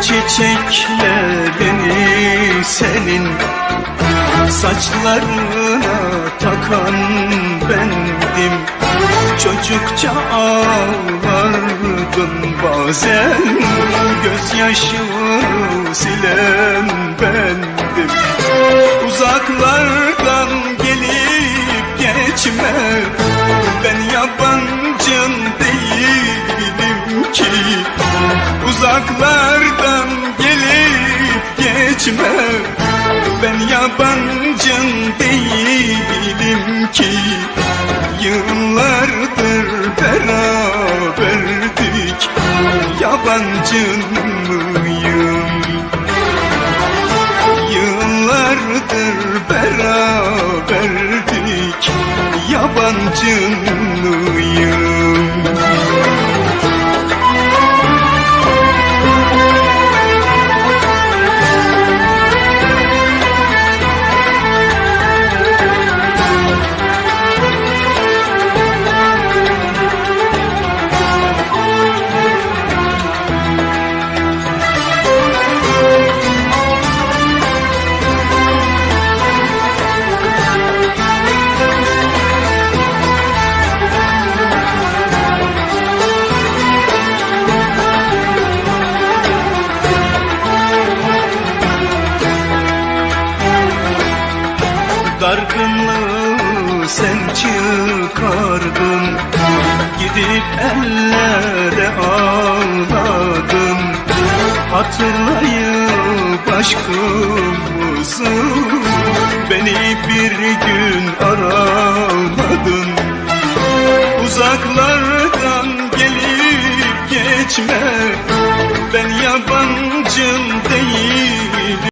Çiçeklerini senin Saçlarına takan bendim. Çocukça ağlardın bazen Gözyaşını silen bendim. Uzaklardan gelip geçme Uzaklardan gelip geçme Ben yabancın değilim ki. Yıllardır beraberdik. Yabancın mıyım? Yıllardır beraberdik. Yabancın Dargınlığı sen çıkardın. Gidip ellere ağladın. Hatırlayıp aşkımızı Beni bir gün aramadın. Uzaklardan gelip geçme. Ben yabancım değil.